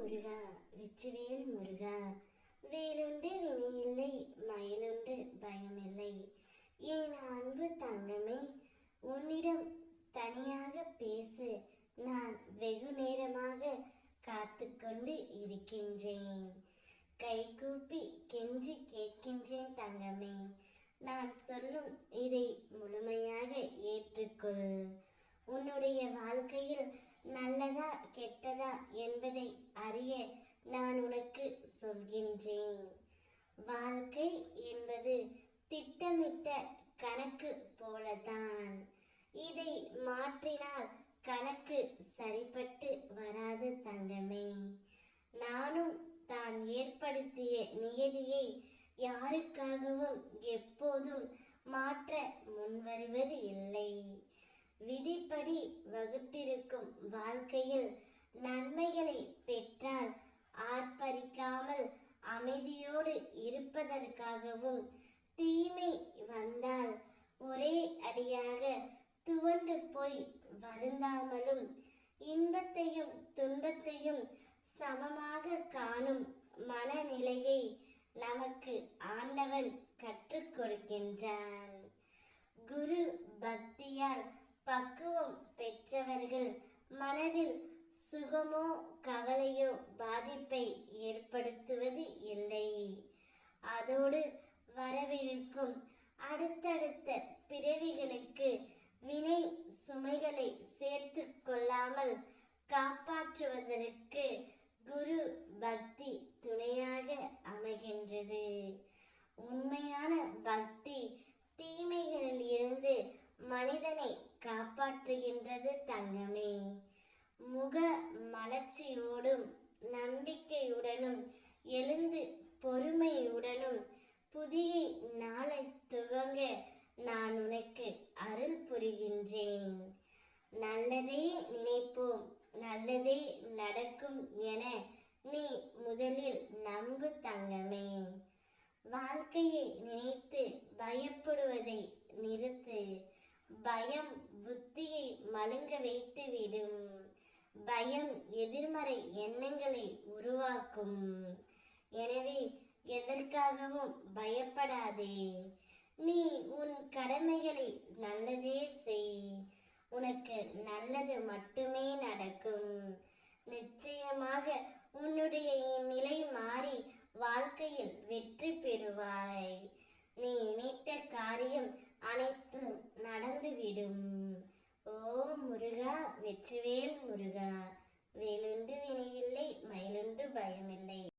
முருகா வெற்றிவேல் முருகா. வேலுண்டு வினையில்லை மயிலுண்டு பயமில்லை. என் அன்பு தங்கமே உன்னிடம் தனியாக பேசு. நான் வெகு நேரமாக காத்துக்கொண்டு இருக்கின்றேன். கைகூப்பி கெஞ்சி கேட்கின்றேன் தங்கமே. நான் சொல்லும் இதை முழுமையாக ஏற்றுக்கொள். உன்னுடைய வாழ்க்கையில் நல்லதா கெட்டதா என்பதை அறிய நான் உனக்கு சொல்கின்றேன். வாழ்க்கை என்பது திட்டமிட்ட கணக்கு போலதான் இதை மாற்றினால் கணக்கு சரிப்பட்டு வராது தங்கமே. நானும் தான் ஏற்படுத்திய நியதியை யாருக்காகவும் எப்போதும் மாற்ற முன்வருவது இல்லை. விதிப்படி வகுத்திருக்கும் வாழ்க்கையில் நன்மைகளை பெற்று அமைதியோடு இருப்பதற்காகவும் தீமை வந்தால் ஒரே அடியாக துவண்டு போய் வருந்தாமலும் இன்பத்தையும் துன்பத்தையும் சமமாக காணும் மனநிலையை நமக்கு ஆண்டவன் கற்றுக் கொடுக்கின்றான். குரு பக்தியால் பக்குவம் பெற்றவர்கள் மனதில் சுகமோ கவலையோ பாதிப்பை இருக்கும். அடுத்தடுத்த பிறவிகளுக்கு வினை சுமைகளை சேர்த்து கொள்ளாமல் காப்பாற்றுவதற்கு குரு பக்தி துணையாக அமைகின்றது. உண்மையான பக்தி தீமைகளில் இருந்து மனிதனை காப்பாற்றுகின்றது தங்கமே. முக மலர்ச்சியோடும் நம்பிக்கையுடனும் எழுந்து பொறுமையுடனும் புதிய நாளை துவங்க நான் உனக்கு அருள் புரிகின்றேன். நல்லதே நினைப்போம் நல்லதே நடக்கும் என நீ முதலில் நம்பு தங்கமே. வாழ்க்கையை நினைத்து பயப்படுவதை நிறுத்து. பயம் புத்தியை மழுங்க வைத்து விடும். பயம் எதிர்மறை எண்ணங்களை உருவாக்கும். எனவே எதற்காகவும் பயப்படாதே. நீ உன் கடமைகளை நல்லதே செய். உனக்கு நல்லது மட்டுமே நடக்கும். நிச்சயமாக உன்னுடைய நிலை மாறி வாழ்க்கையில் வெற்றி பெறுவாய். நீ நினைத்த காரியம் அனைத்தும் நடந்துவிடும். ஓ முருகா வெற்றிவேல் முருகா. வேலுண்டு வினையில்லை மயிலுண்டு பயமில்லை.